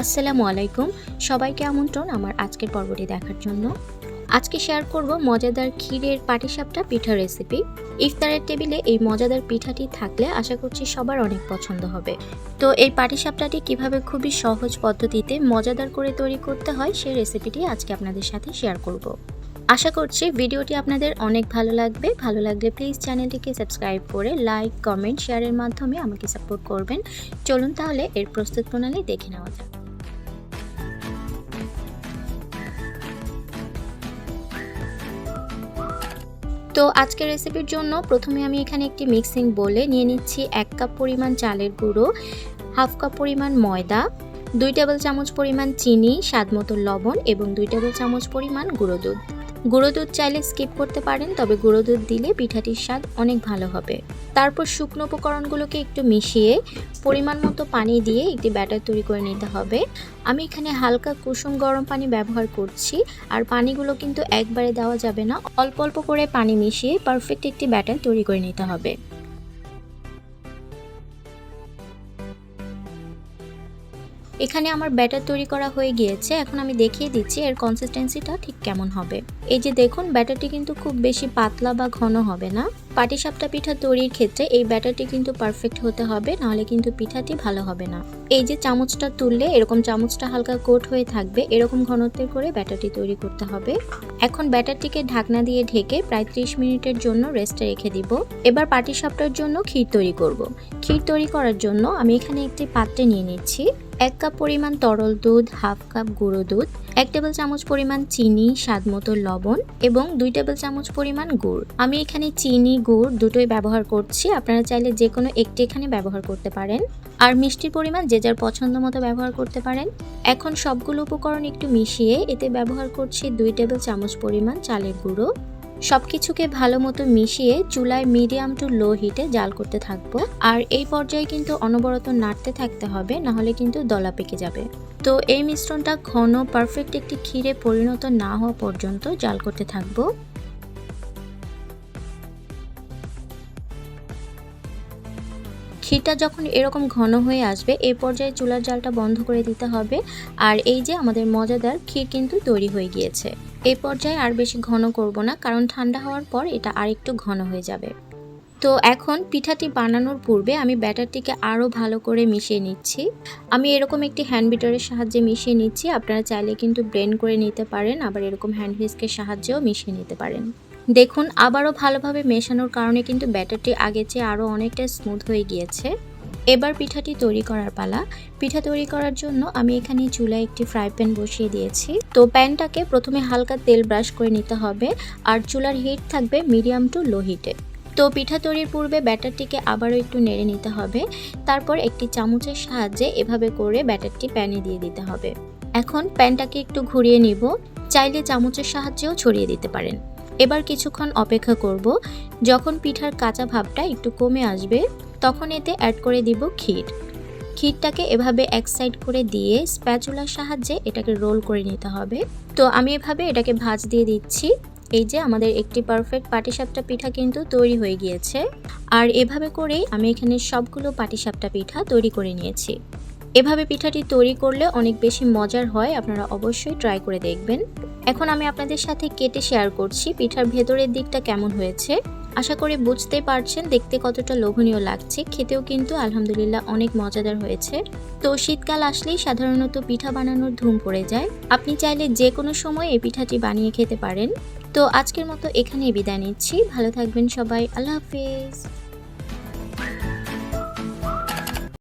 আসসালামু আলাইকুম। সবাইকে আমন্ত্রণ আমার আজকের পর্বটি দেখার জন্য। আজকে শেয়ার করব মজাদার ক্ষীরের পাটিসাপটা পিঠা রেসিপি ইফতারের টেবিলে এই মজাদার পিঠাটি থাকলে আশা করছি সবার অনেক পছন্দ হবে। তো এই পাটিসাপটাটি কীভাবে খুবই সহজ পদ্ধতিতে মজাদার করে তৈরি করতে হয় সেই রেসিপিটি আজকে আপনাদের সাথে শেয়ার করব। আশা করছি ভিডিওটি আপনাদের অনেক ভালো লাগবে। ভালো লাগলে প্লিজ চ্যানেলটিকে সাবস্ক্রাইব করে লাইক কমেন্ট শেয়ারের মাধ্যমে আমাকে সাপোর্ট করবেন। চলুন তাহলে এর প্রস্তুত প্রণালী দেখে নেওয়া যাক। তো আজকের রেসিপির জন্য প্রথমে আমি এখানে একটি মিক্সিং বলে নিয়ে নিচ্ছি এক কাপ পরিমাণ চালের গুঁড়ো হাফ কাপ পরিমাণ ময়দা, দুই টেবিল চামচ পরিমাণ চিনি স্বাদ মতো লবণ এবং দুই টেবিল চামচ পরিমাণ গুঁড়ো দুধ। গুঁড়ো দুধ চাইলে স্কিপ করতে পারেন, তবে গুঁড়ো দুধ দিলে পিঠাটির স্বাদ অনেক ভালো হবে। তারপর শুকনো উপকরণগুলোকে একটু মিশিয়ে পরিমাণ মতো পানি দিয়ে একটি ব্যাটার তৈরি করে নিতে হবে। আমি এখানে হালকা কুসুম গরম পানি ব্যবহার করছি, আর পানিগুলো কিন্তু একবারে দেওয়া যাবে না। অল্প অল্প করে পানি মিশিয়ে পারফেক্ট একটি ব্যাটার তৈরি করে নিতে হবে। এখানে আমার ব্যাটার তৈরি করা হয়ে গিয়েছে। এখন আমি দেখিয়ে দিচ্ছি এর কনসিস্টেন্সিটা ঠিক কেমন হবে। এই যে দেখুন, ব্যাটারটি কিন্তু খুব বেশি পাতলা বা ঘন হবে না। পাটিসাপটা পিঠা তৈরির ক্ষেত্রে এই ব্যাটারটি কিন্তু পারফেক্ট হতে হবে, নাহলে কিন্তু পিঠাটি ভালো হবে না। এই যে চামচটা তুললে এরকম চামচটা হালকা কোট হয়ে থাকবে, এরকম ঘনত্বের করে ব্যাটারটি তৈরি করতে হবে। এখন ব্যাটারটিকে ঢাকনা দিয়ে ঢেকে প্রায় ত্রিশ মিনিটের জন্য রেস্টে রেখে দিব। এবার পাটিসাপটার জন্য ক্ষীর তৈরি করব। ক্ষীর তৈরি করার জন্য আমি এখানে একটি পাত্রে নিয়ে নিচ্ছি। এক কাপ পরিমাণ তরল দুধ, হাফ কাপ গুঁড়ো দুধ, এক টেবিল চামচ পরিমাণ চিনি, স্বাদ মতো লবণ এবং দুই টেবিল চামচ পরিমাণ গুড়। আমি এখানে চিনি, গুড় দুটোই ব্যবহার করছি, আপনারা চাইলে যে কোনো একটি এখানে ব্যবহার করতে পারেন। আর মিষ্টির পরিমাণ যে যার পছন্দ মতো ব্যবহার করতে পারেন। এখন সবগুলো উপকরণ একটু মিশিয়ে এতে ব্যবহার করছি দুই টেবিল চামচ পরিমাণ চালের গুঁড়ো। সব কিছুকে ভালো মতো মিশিয়ে চুলায় মিডিয়াম টু লো হিটে জাল করতে থাকব। আর এই পর্যায়ে কিন্তু অনবরত নাড়তে থাকতে হবে না হলে কিন্তু দলা পেকে যাবে। তো এই মিশ্রণটা ঘন পারফেক্ট একটি ক্ষীরে পরিণত না হওয়া পর্যন্ত জাল করতে থাকব। ক্ষীরটা যখন এরকম ঘন হয়ে আসবে এই পর্যায়ে চুলার জালটা বন্ধ করে দিতে হবে। আর এই যে আমাদের মজাদার ক্ষীর কিন্তু তৈরি হয়ে গিয়েছে। এই পর্যায়ে আর বেশি ঘন করব না, কারণ ঠান্ডা হওয়ার পর এটা আরেকটু ঘন হয়ে যাবে। তো এখন পিঠাটি বানানোর পূর্বে আমি ব্যাটারটিকে আরও ভালো করে মিশিয়ে নিচ্ছি। আমি এরকম একটি হ্যান্ড বিটারের সাহায্যে মিশিয়ে নিচ্ছি। আপনারা চাইলে কিন্তু ব্লেন্ড করে নিতে পারেন, আবার এরকম হ্যান্ড হুইস্কের সাহায্যেও মিশিয়ে নিতে পারেন। দেখুন, আবারও ভালোভাবে মেশানোর কারণে কিন্তু ব্যাটারটি আগের চেয়ে আরও অনেকটা স্মুথ হয়ে গিয়েছে। এবার পিঠাটি তৈরি করার পালা। পিঠা তৈরি করার জন্য আমি এখানে চুলায় একটি ফ্রাই প্যান বসিয়ে দিয়েছি। তো প্যানটাকে প্রথমে হালকা তেল ব্রাশ করে নিতে হবে আর চুলার হিট থাকবে মিডিয়াম টু লো হিটে তো পিঠা তৈরির পূর্বে ব্যাটারটিকে আবারও একটু নেড়ে নিতে হবে। তারপর একটি চামচের সাহায্যে এভাবে করে ব্যাটারটি প্যানে দিয়ে দিতে হবে। এখন প্যানটাকে একটু ঘুরিয়ে নিব। চাইলে চামচের সাহায্যেও ছড়িয়ে দিতে পারেন। এবার কিছুক্ষণ অপেক্ষা করব। যখন পিঠার কাঁচা ভাবটা একটু কমে আসবে, তখন এতে অ্যাড করে দিব ক্ষীর। ক্ষীরটাকে এভাবে এক সাইড করে দিয়ে স্প্যাচুলার সাহায্যে এটাকে রোল করে নিতে হবে। তো আমি এভাবে এটাকে ভাজ দিয়ে দিচ্ছি। এই যে আমাদের একটি পারফেক্ট পাটিসাপটা পিঠা কিন্তু তৈরি হয়ে গিয়েছে। আর এভাবে করেই আমি এখানে সবগুলো পাটিসাপটা পিঠা তৈরি করে নিয়েছি। এভাবে পিঠাটি তৈরি করলে অনেক বেশি মজার হয়, আপনারা অবশ্যই ট্রাই করে দেখবেন। এখন আমি আপনাদের সাথে কেটে শেয়ার করছি পিঠার ভেতরের দিকটা কেমন হয়েছে। আশা করি বুঝতে পারছেন দেখতে কতটা লোভনীয় লাগছে, খেতেও কিন্তু আলহামদুলিল্লাহ অনেক মজাদার হয়েছে। তো শীতকাল আসলেই সাধারণত পিঠা বানানোর ধুম পড়ে যায়। আপনি চাইলে যে কোনো সময় এই পিঠাটি বানিয়ে খেতে পারেন। তো আজকের মতো এখানেই বিদায় নিচ্ছি। ভালো থাকবেন সবাই। আল্লাহ হাফিজ।